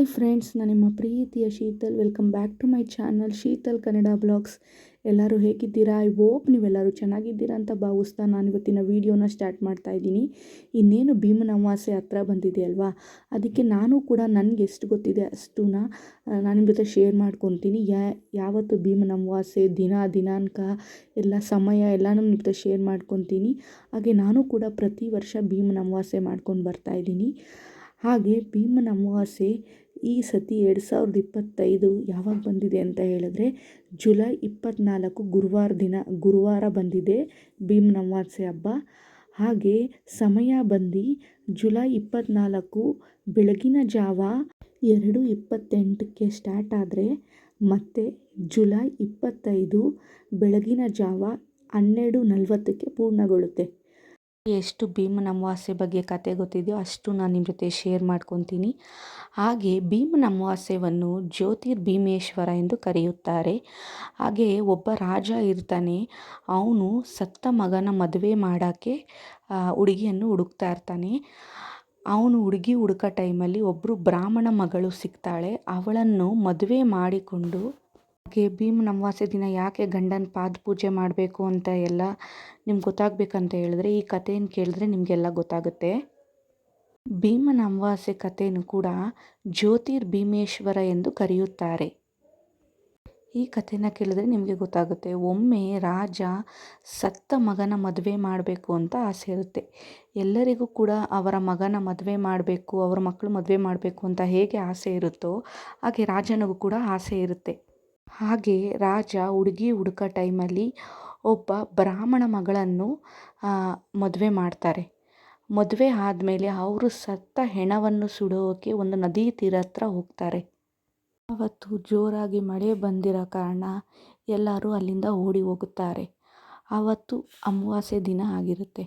Hi friends ನಾನು ನಿಮ್ಮ ಪ್ರೀತಿಯ Sheetal. Welcome back to my channel Sheetal Kannada blogs ಎಲ್ಲರೂ ಹೇಗಿದ್ದೀರಾ? ಐ ಹೋಪ್ ನೀವೆಲ್ಲರೂ ಚೆನ್ನಾಗಿದ್ದೀರಾ ಅಂತ ಭಾವಿಸ್ತಾ ನಾನು ಇವತ್ತಿನ ವೀಡಿಯೋನ ಸ್ಟಾರ್ಟ್ ಮಾಡ್ತಾ ಇದ್ದೀನಿ. ಇನ್ನೇನು ಭೀಮನ ಅಮಾವಾಸ್ಯೆ ಹತ್ರ ಬಂದಿದೆ ಅಲ್ವಾ? ಅದಕ್ಕೆ ನಾನು ಕೂಡ ನನಗೆ ಎಷ್ಟು ಗೊತ್ತಿದೆ ಅಷ್ಟೂನ. ನಾನು ನಿಮ್ಮ ಜೊತೆ ಶೇರ್ ಮಾಡ್ಕೊತೀನಿ. ಯಾ, ಯಾವತ್ತು ಭೀಮನ ಅಮಾವಾಸ್ಯೆ ದಿನ ದಿನಾಂಕ, ಎಲ್ಲ ಸಮಯ ಎಲ್ಲನೂ ನಿಮ್ಮ ಜೊತೆ ಶೇರ್ ಮಾಡ್ಕೊತೀನಿ. ಹಾಗೆ ನಾನು ಕೂಡ ಪ್ರತಿ ವರ್ಷ ಭೀಮನ ಅಮಾವಾಸ್ಯೆ ಮಾಡ್ಕೊಂಡು ಬರ್ತಾ ಇದ್ದೀನಿ. ಹಾಗೆ ಭೀಮನ ಅಮಾವಾಸ್ಯೆ ಈ ಸತಿ ಎರಡು ಸಾವಿರದ ಇಪ್ಪತ್ತೈದು ಯಾವಾಗ ಬಂದಿದೆ ಅಂತ ಹೇಳಿದ್ರೆ ಜುಲೈ ಇಪ್ಪತ್ತ್ನಾಲ್ಕು ಗುರುವಾರ ದಿನ, ಗುರುವಾರ ಬಂದಿದೆ ಭೀಮ್ ನಮಾಸೆ ಹಬ್ಬ. ಹಾಗೆ ಸಮಯ ಬಂದು ಜುಲೈ ಇಪ್ಪತ್ತ್ನಾಲ್ಕು ಬೆಳಗಿನ ಜಾವ ಎರಡು ಇಪ್ಪತ್ತೆಂಟಕ್ಕೆ ಸ್ಟಾರ್ಟ್ ಆದರೆ ಮತ್ತೆ ಜುಲೈ ಇಪ್ಪತ್ತೈದು ಬೆಳಗಿನ ಜಾವ ಹನ್ನೆರಡು ನಲವತ್ತಕ್ಕೆ ಪೂರ್ಣಗೊಳ್ಳುತ್ತೆ. ಎಷ್ಟು ಭೀಮನ ಅಮಾವಾಸ್ಯೆ ಬಗ್ಗೆ ಕತೆ ಗೊತ್ತಿದೆಯೋ ಅಷ್ಟು ನಾನು ನಿಮ್ಮ ಜೊತೆ ಶೇರ್ ಮಾಡ್ಕೊತೀನಿ. ಹಾಗೆ ಭೀಮನ ಜ್ಯೋತಿರ್ ಜ್ಯೋತಿರ್ಭೀಮೇಶ್ವರ ಎಂದು ಕರೆಯುತ್ತಾರೆ. ಹಾಗೆ ಒಬ್ಬ ರಾಜ ಇರ್ತಾನೆ. ಅವನು ಸತ್ತ ಮಗನ ಮದುವೆ ಮಾಡೋಕ್ಕೆ ಹುಡುಗಿಯನ್ನು ಹುಡುಕ್ತಾ ಇರ್ತಾನೆ. ಅವನು ಹುಡುಗಿ ಹುಡುಕೋ ಟೈಮಲ್ಲಿ ಒಬ್ಬರು ಬ್ರಾಹ್ಮಣ ಮಗಳು ಸಿಗ್ತಾಳೆ. ಅವಳನ್ನು ಮದುವೆ ಮಾಡಿಕೊಂಡು ಹಾಗೆ ಭೀಮ ಅಮಾವಾಸ್ಯೆ ದಿನ ಯಾಕೆ ಗಂಡನ ಪಾದ ಪೂಜೆ ಮಾಡಬೇಕು ಅಂತ ಎಲ್ಲ ನಿಮ್ಗೆ ಗೊತ್ತಾಗಬೇಕಂತ ಹೇಳಿದ್ರೆ ಈ ಕಥೆಯನ್ನು ಕೇಳಿದ್ರೆ ನಿಮಗೆಲ್ಲ ಗೊತ್ತಾಗುತ್ತೆ. ಭೀಮನ ಅಮಾವಾಸ್ಯೆ ಕಥೆಯನ್ನು ಕೂಡ ಜ್ಯೋತಿರ್ ಭೀಮೇಶ್ವರ ಎಂದು ಕರೆಯುತ್ತಾರೆ. ಈ ಕಥೆನ ಕೇಳಿದ್ರೆ ನಿಮಗೆ ಗೊತ್ತಾಗುತ್ತೆ. ಒಮ್ಮೆ ರಾಜ ಸತ್ತ ಮಗನ ಮದುವೆ ಮಾಡಬೇಕು ಅಂತ ಆಸೆ ಇರುತ್ತೆ. ಎಲ್ಲರಿಗೂ ಕೂಡ ಅವರ ಮಗನ ಮದುವೆ ಮಾಡಬೇಕು, ಅವರ ಮಕ್ಕಳು ಮದುವೆ ಮಾಡಬೇಕು ಅಂತ ಹೇಗೆ ಆಸೆ ಇರುತ್ತೋ ಹಾಗೆ ರಾಜನಿಗೂ ಕೂಡ ಆಸೆ ಇರುತ್ತೆ. ಹಾಗೆ ರಾಜ ಹುಡುಗಿ ಹುಡುಕ ಟೈಮಲ್ಲಿ ಒಬ್ಬ ಬ್ರಾಹ್ಮಣ ಮಗಳನ್ನು ಮದುವೆ ಮಾಡ್ತಾರೆ. ಮದುವೆ ಆದಮೇಲೆ ಅವರು ಸತ್ತ ಹೆಣವನ್ನು ಸುಡೋಕೆ ಒಂದು ನದಿ ತೀರ ಹತ್ರ ಹೋಗ್ತಾರೆ. ಅವತ್ತು ಜೋರಾಗಿ ಮಳೆ ಬಂದಿರೋ ಕಾರಣ ಎಲ್ಲರೂ ಅಲ್ಲಿಂದ ಓಡಿ ಹೋಗುತ್ತಾರೆ. ಆವತ್ತು ಅಮಾವಾಸ್ಯೆ ದಿನ ಆಗಿರುತ್ತೆ.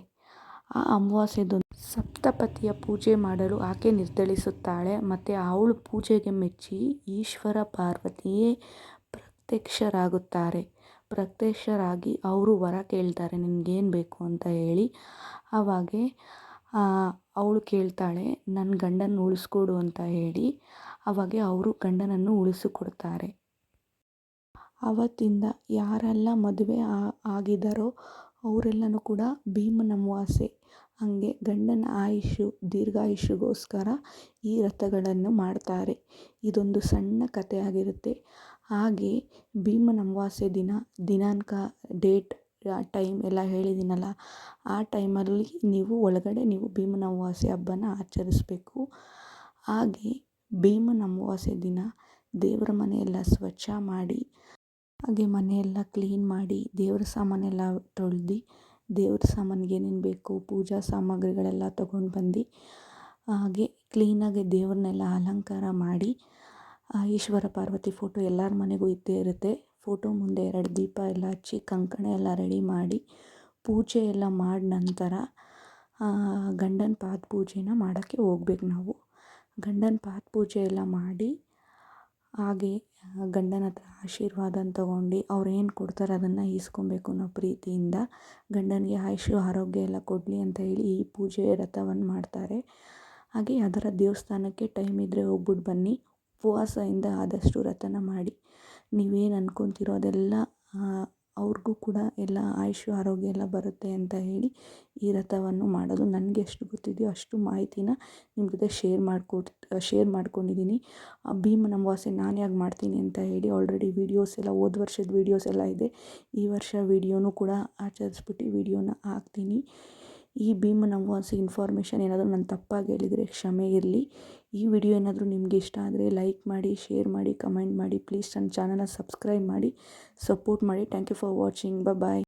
ಆ ಅಮಾವಾಸ್ಯೆದು ಸಪ್ತಪತಿಯ ಪೂಜೆ ಮಾಡಲು ಆಕೆ ನಿರ್ಧರಿಸುತ್ತಾಳೆ. ಮತ್ತು ಅವಳು ಪೂಜೆಗೆ ಮೆಚ್ಚಿ ಈಶ್ವರ ಪಾರ್ವತಿಯೇ ಪ್ರತ್ಯಕ್ಷರಾಗುತ್ತಾರೆ. ಪ್ರತ್ಯಕ್ಷರಾಗಿ ಅವರು ವರ ಕೇಳ್ತಾರೆ, ನಿನಗೇನು ಬೇಕು ಅಂತ ಹೇಳಿ. ಆವಾಗೆ ಅವಳು ಕೇಳ್ತಾಳೆ ನನ್ನ ಗಂಡನ ಉಳಿಸ್ಕೊಡು ಅಂತ ಹೇಳಿ. ಆವಾಗೆ ಅವರು ಗಂಡನನ್ನು ಉಳಿಸಿಕೊಡ್ತಾರೆ. ಆವತ್ತಿಂದ ಯಾರೆಲ್ಲ ಮದುವೆ ಆಗಿದ್ದಾರೋ ಅವರೆಲ್ಲನೂ ಕೂಡ ಭೀಮನ ಅಮಾವಾಸ್ಯೆ ಹಾಗೆ ಗಂಡನ ಆಯುಷು ದೀರ್ಘಾಯುಷಿಗೋಸ್ಕರ ಈ ರಥಗಳನ್ನು ಮಾಡ್ತಾರೆ. ಇದೊಂದು ಸಣ್ಣ ಕಥೆಯಾಗಿರುತ್ತೆ. ಹಾಗೆ ಭೀಮನ ಅಮಾವಾಸ್ಯೆ ದಿನ, ದಿನಾಂಕ, ಡೇಟ್ ಟೈಮ್ ಎಲ್ಲ ಹೇಳಿದ್ದೀನಲ್ಲ, ಆ ಟೈಮಲ್ಲಿ ನೀವು ಒಳಗಡೆ ನೀವು ಭೀಮನ ಅಮಾವಾಸ್ಯೆ ಹಬ್ಬನ ಆಚರಿಸ್ಬೇಕು. ಹಾಗೆ ಭೀಮನ ಅಮಾವಾಸ್ಯೆ ದಿನ ದೇವರ ಮನೆಯೆಲ್ಲ ಸ್ವಚ್ಛ ಮಾಡಿ, ಹಾಗೆ ಮನೆಯೆಲ್ಲ ಕ್ಲೀನ್ ಮಾಡಿ, ದೇವರ ಸಾಮಾನೆಲ್ಲ ತೊಳ್ದು, ದೇವ್ರ ಸಾಮಾನಿಗೆ ಏನೇನು ಬೇಕು, ಪೂಜಾ ಸಾಮಗ್ರಿಗಳೆಲ್ಲ ತೊಗೊಂಡು ಬಂದು, ಹಾಗೆ ಕ್ಲೀನಾಗಿ ದೇವ್ರನ್ನೆಲ್ಲ ಅಲಂಕಾರ ಮಾಡಿ ಈಶ್ವರ ಪಾರ್ವತಿ ಫೋಟೋ ಎಲ್ಲರ ಮನೆಗೂ ಇದ್ದೇ ಇರುತ್ತೆ. ಫೋಟೋ ಮುಂದೆ ಎರಡು ದೀಪ ಎಲ್ಲ ಹಚ್ಚಿ ಕಂಕಣ ಎಲ್ಲ ರೆಡಿ ಮಾಡಿ ಪೂಜೆ ಎಲ್ಲ ಮಾಡಿ ನಂತರ ಗಂಡನ ಪಾದ ಪೂಜೆನ ಮಾಡೋಕ್ಕೆ ಹೋಗ್ಬೇಕು ನಾವು. ಗಂಡನ ಪಾದ ಪೂಜೆ ಎಲ್ಲ ಮಾಡಿ ಹಾಗೆ ಗಂಡನ ಹತ್ರ ಆಶೀರ್ವಾದನ ತಗೊಂಡು ಅವ್ರೇನು ಕೊಡ್ತಾರೆ ಅದನ್ನು ಈಸ್ಕೊಬೇಕು ನಾವು ಪ್ರೀತಿಯಿಂದ ಗಂಡನಿಗೆ ಆಯುಷು ಆರೋಗ್ಯ ಎಲ್ಲ ಕೊಡಲಿ ಅಂತ ಹೇಳಿ ಈ ಪೂಜೆ ರಥವನ್ನು ಮಾಡ್ತಾರೆ. ಹಾಗೆ ಅದರ ದೇವಸ್ಥಾನಕ್ಕೆ ಟೈಮ್ ಇದ್ದರೆ ಹೋಗ್ಬಿಟ್ಟು ಬನ್ನಿ. ಉಪವಾಸದಿಂದ ಆದಷ್ಟು ವ್ರತನ ಮಾಡಿ, ನೀವೇನು ಅಂದ್ಕೊತಿರೋ ಅದೆಲ್ಲ ಅವ್ರಿಗೂ ಕೂಡ ಎಲ್ಲ ಆಯುಷು ಆರೋಗ್ಯ ಎಲ್ಲ ಬರುತ್ತೆ ಅಂತ ಹೇಳಿ ಈ ವ್ರತವನ್ನು ಮಾಡೋದು ನನಗೆ ಎಷ್ಟು ಗೊತ್ತಿದೆಯೋ ಅಷ್ಟು ಮಾಹಿತಿನ ನಿಮ್ಮ ಜೊತೆ ಶೇರ್ ಮಾಡ್ಕೊಟ್ ಶೇರ್ ಮಾಡ್ಕೊಂಡಿದ್ದೀನಿ ಭೀಮನ ಅಮಾವಾಸ್ಯೆ ನಾನು ಯಾಕೆ ಮಾಡ್ತೀನಿ ಅಂತ ಹೇಳಿ ಆಲ್ರೆಡಿ ವೀಡಿಯೋಸ್ ಎಲ್ಲ, ಹೋದ ವರ್ಷದ ವೀಡಿಯೋಸ್ ಎಲ್ಲ ಇದೆ. ಈ ವರ್ಷ ವೀಡಿಯೋನೂ ಕೂಡ ಆಚರಿಸ್ಬಿಟ್ಟು ವೀಡಿಯೋನ ಹಾಕ್ತೀನಿ. ಈ ಭೀಮನ ಅಮಾವಾಸ್ಯೆ ಇನ್ಫಾರ್ಮೇಷನ್ ಏನಾದರೂ ನಾನು ತಪ್ಪಾಗಿ ಹೇಳಿದರೆ ಕ್ಷಮೆ ಇರಲಿ. ಈ ವಿಡಿಯೋ ಏನಾದರೂ ನಿಮಗೆ ಇಷ್ಟ ಆದರೆ ಲೈಕ್ ಮಾಡಿ ಶೇರ್ ಮಾಡಿ ಕಮೆಂಟ್ ಮಾಡಿ ಪ್ಲೀಸ್ ನನ್ನ ಚಾನಲ್ನ ಸಬ್ಸ್ಕ್ರೈಬ್ ಮಾಡಿ ಸಪೋರ್ಟ್ ಮಾಡಿ. Thank you for watching bye